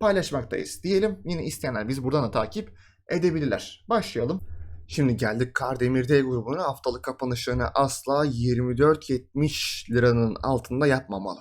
paylaşmaktayız diyelim. Yine isteyenler biz buradan da takip edebilirler. Başlayalım. Şimdi geldik Kardemir D grubuna haftalık kapanışlarını asla 24.70 liranın altında yapmamalı.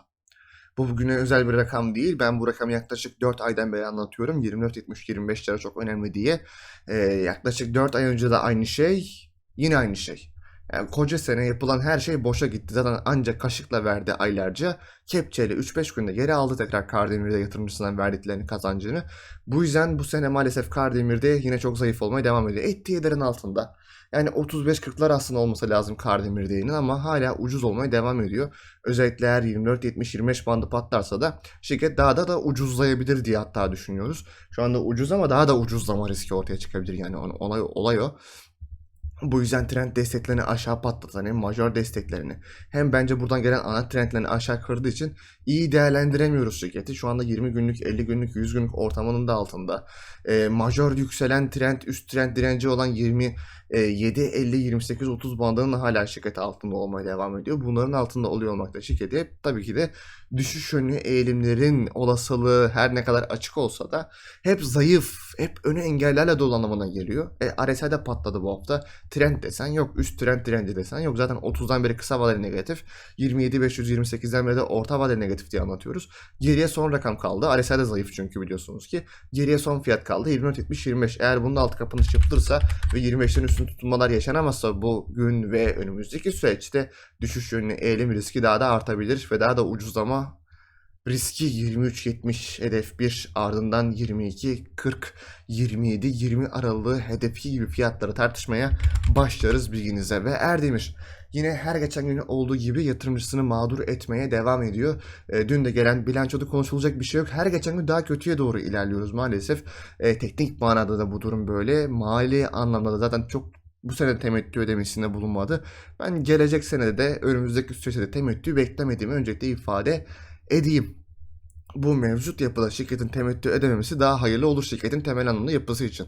Bu bugüne özel bir rakam değil. Ben bu rakamı yaklaşık 4 aydan beri anlatıyorum. 24.70-25 lira çok önemli diye. Ee, yaklaşık 4 ay önce de aynı şey. Yine aynı şey. Yani koca sene yapılan her şey boşa gitti. Zaten ancak kaşıkla verdi aylarca. Kepçeyle 3-5 günde geri aldı tekrar Kardemir'de yatırımcısından verdiklerini kazancını. Bu yüzden bu sene maalesef Kardemir'de yine çok zayıf olmaya devam ediyor. Ettiği ederin altında. Yani 35-40'lar aslında olması lazım Kardemir'de'nin ama hala ucuz olmaya devam ediyor. Özellikle eğer 24-70-25 bandı patlarsa da şirket daha da da ucuzlayabilir diye hatta düşünüyoruz. Şu anda ucuz ama daha da ucuzlama riski ortaya çıkabilir yani olay, olay o. Bu yüzden trend desteklerini aşağı patlatan hem majör desteklerini hem bence buradan gelen ana trendlerini aşağı kırdığı için iyi değerlendiremiyoruz şirketi. Şu anda 20 günlük, 50 günlük, 100 günlük ortamının da altında. E, majör yükselen trend, üst trend direnci olan 20 e, 7, 50, 28, 30 bandının hala şirket altında olmaya devam ediyor. Bunların altında oluyor olmakta şirketi tabii ki de düşüş yönlü eğilimlerin olasılığı her ne kadar açık olsa da hep zayıf, hep önü engellerle dolu anlamına geliyor. E, RSI'de patladı bu hafta. Trend desen yok, üst trend direnci desen yok. Zaten 30'dan beri kısa vadeli negatif, 27.528'den beri de orta vadeli negatif diye anlatıyoruz. Geriye son rakam kaldı. RSI'de zayıf çünkü biliyorsunuz ki. Geriye son fiyat kaldı. 24.70-25. Eğer bunun altı kapanış yapılırsa ve 25'lerin üstünde tutulmalar yaşanamazsa bugün ve önümüzdeki süreçte düşüş yönlü eğilim riski daha da artabilir ve daha da ucuzlama riski 23.70 hedef 1 ardından 22 40 27 20 aralığı hedefi gibi fiyatları tartışmaya başlarız bilginize ve Erdemir yine her geçen gün olduğu gibi yatırımcısını mağdur etmeye devam ediyor. E, dün de gelen bilançoda konuşulacak bir şey yok. Her geçen gün daha kötüye doğru ilerliyoruz maalesef. E, teknik manada da bu durum böyle. Mali anlamda da zaten çok bu sene temettü ödemesinde bulunmadı. Ben gelecek senede de önümüzdeki süreçte de temettü beklemediğimi öncelikle ifade edeyim. Bu mevcut yapıda şirketin temettü ödememesi daha hayırlı olur şirketin temel anlamda yapısı için.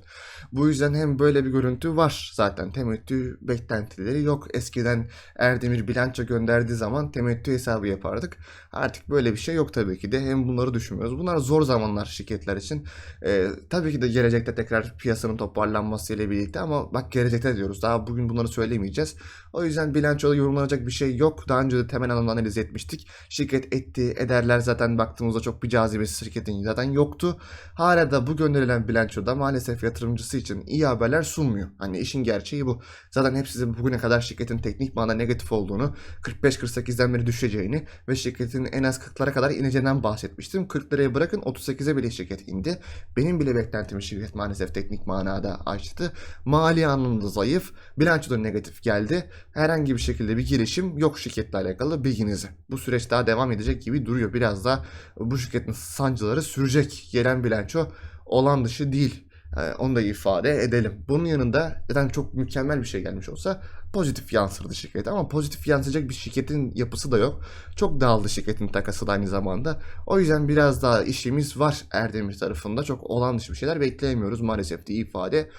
Bu yüzden hem böyle bir görüntü var zaten temettü beklentileri yok. Eskiden Erdemir bilanço gönderdiği zaman temettü hesabı yapardık. Artık böyle bir şey yok tabii ki de hem bunları düşünmüyoruz. Bunlar zor zamanlar şirketler için. Ee, tabii ki de gelecekte tekrar piyasanın toparlanması ile birlikte ama bak gelecekte diyoruz. Daha bugün bunları söylemeyeceğiz. O yüzden bilançoda yorumlanacak bir şey yok. Daha önce de temel anlamda analiz etmiştik. Şirket etti, ederler zaten baktığımızda çok çok bir cazibesi şirketin zaten yoktu. Hala da bu gönderilen bilançoda maalesef yatırımcısı için iyi haberler sunmuyor. Hani işin gerçeği bu. Zaten hep size bugüne kadar şirketin teknik manada negatif olduğunu, 45-48'den beri düşeceğini ve şirketin en az 40'lara kadar ineceğinden bahsetmiştim. 40 liraya bırakın 38'e bile şirket indi. Benim bile beklentimi şirket maalesef teknik manada açtı. Mali anlamda zayıf, bilançoda negatif geldi. Herhangi bir şekilde bir girişim yok şirketle alakalı bilginize. Bu süreç daha devam edecek gibi duruyor. Biraz da bu şirketin sancıları sürecek. Gelen bilanço olan dışı değil. Ee, Onu da ifade edelim. Bunun yanında zaten çok mükemmel bir şey gelmiş olsa pozitif yansırdı şirket. Ama pozitif yansıyacak bir şirketin yapısı da yok. Çok dağıldı şirketin takası da aynı zamanda. O yüzden biraz daha işimiz var Erdemir tarafında. Çok olan dışı bir şeyler bekleyemiyoruz maalesef diye ifade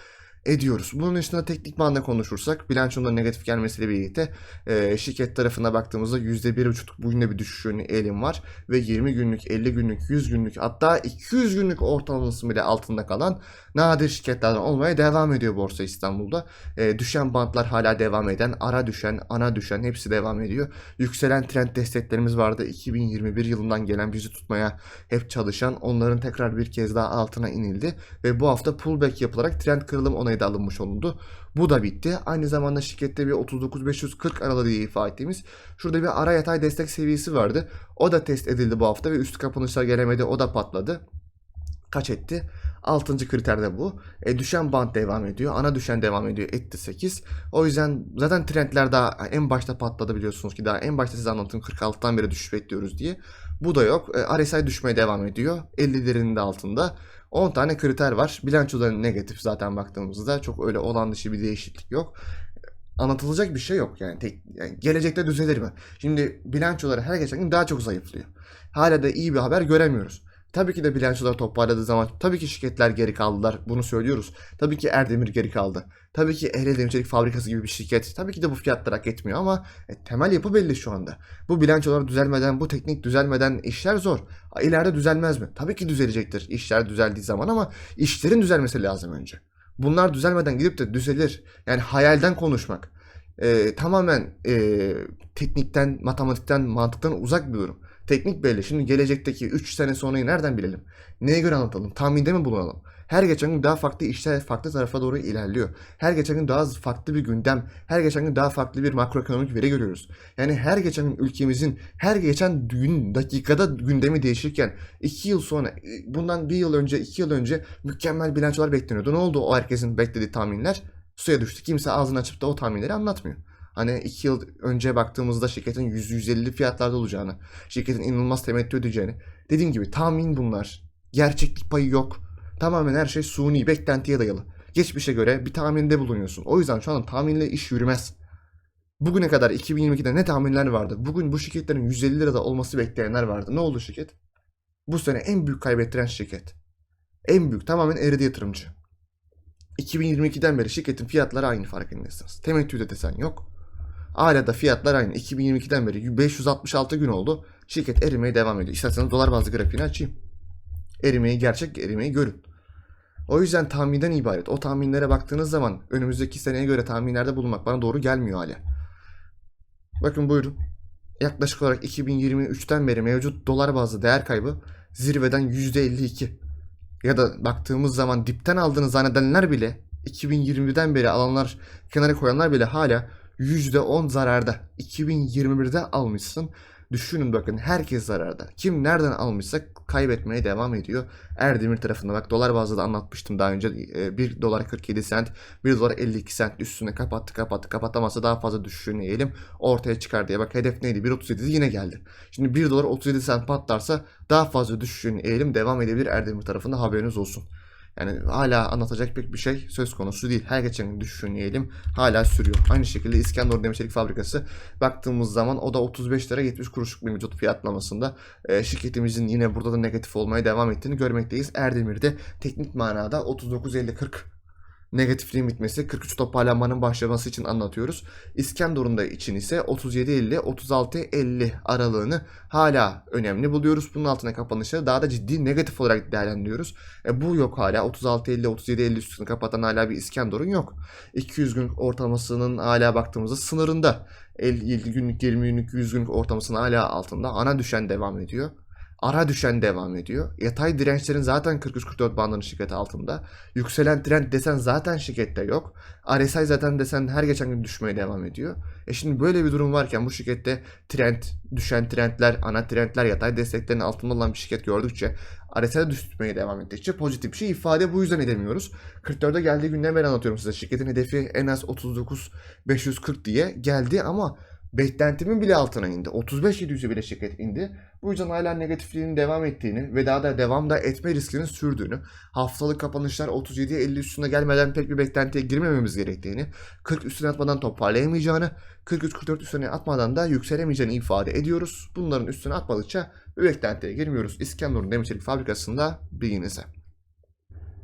ediyoruz. Bunun dışında teknik manada konuşursak bilançonun negatif gelmesiyle birlikte e, şirket tarafına baktığımızda %1,5 bugün de bir düşüşün eğilim var ve 20 günlük, 50 günlük, 100 günlük hatta 200 günlük ortalaması bile altında kalan nadir şirketlerden olmaya devam ediyor Borsa İstanbul'da. E, düşen bantlar hala devam eden, ara düşen, ana düşen hepsi devam ediyor. Yükselen trend desteklerimiz vardı. 2021 yılından gelen bizi tutmaya hep çalışan onların tekrar bir kez daha altına inildi ve bu hafta pullback yapılarak trend kırılım onayı da alınmış olundu. Bu da bitti. Aynı zamanda şirkette bir 39.540 aralığı diye ifade ettiğimiz şurada bir ara yatay destek seviyesi vardı. O da test edildi bu hafta ve üst kapanışlar gelemedi. O da patladı. Kaç etti? Altıncı kriter de bu. E, düşen band devam ediyor. Ana düşen devam ediyor. Etti 8. O yüzden zaten trendler daha en başta patladı biliyorsunuz ki daha en başta size anlattım 46'dan beri düşüş bekliyoruz diye. Bu da yok. E, RSI düşmeye devam ediyor. 50'lerin de altında. 10 tane kriter var. Bilançoda negatif zaten baktığımızda. Çok öyle olan dışı bir değişiklik yok. Anlatılacak bir şey yok yani, tek, yani gelecekte düzelir mi? Şimdi bilançoları her geçen gün daha çok zayıflıyor. Hala da iyi bir haber göremiyoruz. Tabii ki de bilançolar toparladığı zaman tabii ki şirketler geri kaldılar. Bunu söylüyoruz. Tabii ki Erdemir geri kaldı. Tabii ki Ehliyet Demir Çelik Fabrikası gibi bir şirket. Tabii ki de bu fiyatlar hak etmiyor ama e, temel yapı belli şu anda. Bu bilançolar düzelmeden, bu teknik düzelmeden işler zor. İleride düzelmez mi? Tabii ki düzelecektir işler düzeldiği zaman ama işlerin düzelmesi lazım önce. Bunlar düzelmeden gidip de düzelir. Yani hayalden konuşmak. e, tamamen e, teknikten, matematikten, mantıktan uzak bir durum. Teknik belli. Şimdi gelecekteki 3 sene sonrayı nereden bilelim? Neye göre anlatalım? Tahminde mi bulunalım? Her geçen gün daha farklı işler farklı tarafa doğru ilerliyor. Her geçen gün daha farklı bir gündem, her geçen gün daha farklı bir makroekonomik veri görüyoruz. Yani her geçen gün ülkemizin her geçen gün dakikada gündemi değişirken 2 yıl sonra bundan 1 yıl önce 2 yıl önce mükemmel bilançolar bekleniyordu. Ne oldu o herkesin beklediği tahminler? Suya düştü. Kimse ağzını açıp da o tahminleri anlatmıyor. Hani 2 yıl önce baktığımızda şirketin 100-150 fiyatlarda olacağını, şirketin inanılmaz temettü edeceğini. Dediğim gibi tahmin bunlar. Gerçeklik payı yok. Tamamen her şey suni, beklentiye dayalı. Geçmişe göre bir tahminde bulunuyorsun. O yüzden şu an tahminle iş yürümez. Bugüne kadar 2022'de ne tahminler vardı? Bugün bu şirketlerin 150 lirada olması bekleyenler vardı. Ne oldu şirket? Bu sene en büyük kaybettiren şirket. En büyük tamamen eridi yatırımcı. 2022'den beri şirketin fiyatları aynı farkındaysanız. Temettüde desen yok. Hala da fiyatlar aynı. 2022'den beri 566 gün oldu. Şirket erimeye devam ediyor. İsterseniz dolar bazlı grafiğini açayım. Erimeyi, gerçek erimeyi görün. O yüzden tahminden ibaret. O tahminlere baktığınız zaman önümüzdeki seneye göre tahminlerde bulunmak bana doğru gelmiyor hala. Bakın buyurun. Yaklaşık olarak 2023'ten beri mevcut dolar bazlı değer kaybı zirveden %52. Ya da baktığımız zaman dipten aldığını zannedenler bile 2020'den beri alanlar kenara koyanlar bile hala %10 zararda. 2021'de almışsın. Düşünün bakın herkes zararda. Kim nereden almışsa kaybetmeye devam ediyor. Erdemir tarafında bak dolar bazlı da anlatmıştım daha önce. E, 1 dolar 47 sent, 1 dolar 52 sent üstüne kapattı kapattı kapatamazsa daha fazla düşüşünü eğilim ortaya çıkar diye. Bak hedef neydi? 1.37 yine geldi. Şimdi 1 dolar 37 sent patlarsa daha fazla düşüşünü eğilim devam edebilir Erdemir tarafında haberiniz olsun. Yani hala anlatacak pek bir şey söz konusu değil. Her geçen gün düşüşün eğilim hala sürüyor. Aynı şekilde İskenderun Demir Çelik Fabrikası baktığımız zaman o da 35 lira 70 kuruşluk bir mevcut fiyatlamasında e, şirketimizin yine burada da negatif olmaya devam ettiğini görmekteyiz. Erdemir'de teknik manada 39.50-40 negatifliğin bitmesi, 43 toparlanmanın başlaması için anlatıyoruz. İskenderun'da için ise 37.50-36.50 aralığını hala önemli buluyoruz. Bunun altına kapanışları daha da ciddi negatif olarak değerlendiriyoruz. E, bu yok hala. 36.50-37.50 üstünü kapatan hala bir İskenderun yok. 200 gün ortalamasının hala baktığımızda sınırında. 50 günlük, 20 günlük, 100 günlük ortalamasının hala altında. Ana düşen devam ediyor. Ara düşen devam ediyor. Yatay dirençlerin zaten 43-44 bandının şirketi altında. Yükselen trend desen zaten şirkette yok. RSI zaten desen her geçen gün düşmeye devam ediyor. E şimdi böyle bir durum varken bu şirkette trend, düşen trendler, ana trendler, yatay desteklerin altında olan bir şirket gördükçe RSI düşmeye devam ettikçe pozitif bir şey ifade bu yüzden edemiyoruz. 44'e geldiği günden beri anlatıyorum size. Şirketin hedefi en az 39 540 diye geldi ama beklentimin bile altına indi. 35-700'e bile şirket indi. Bu yüzden hala negatifliğinin devam ettiğini ve daha da devam da etme riskinin sürdüğünü, haftalık kapanışlar 37'ye 50 üstüne gelmeden pek bir beklentiye girmememiz gerektiğini, 40 üstüne atmadan toparlayamayacağını, 43-44 üstüne atmadan da yükselemeyeceğini ifade ediyoruz. Bunların üstüne atmadıkça bir beklentiye girmiyoruz. İskenderun Demirçelik Fabrikası'nda bilginize.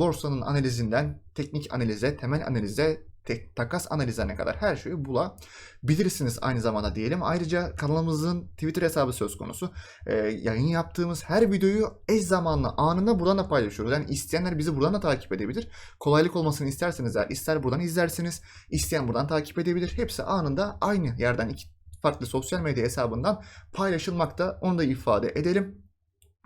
borsanın analizinden teknik analize, temel analize, tek, takas analizlerine kadar her şeyi bulabilirsiniz aynı zamanda diyelim. Ayrıca kanalımızın Twitter hesabı söz konusu. Ee, yayın yaptığımız her videoyu eş zamanlı anında buradan da paylaşıyoruz. Yani isteyenler bizi buradan da takip edebilir. Kolaylık olmasını isterseniz eğer ister buradan izlersiniz, isteyen buradan takip edebilir. Hepsi anında aynı yerden iki farklı sosyal medya hesabından paylaşılmakta. Onu da ifade edelim.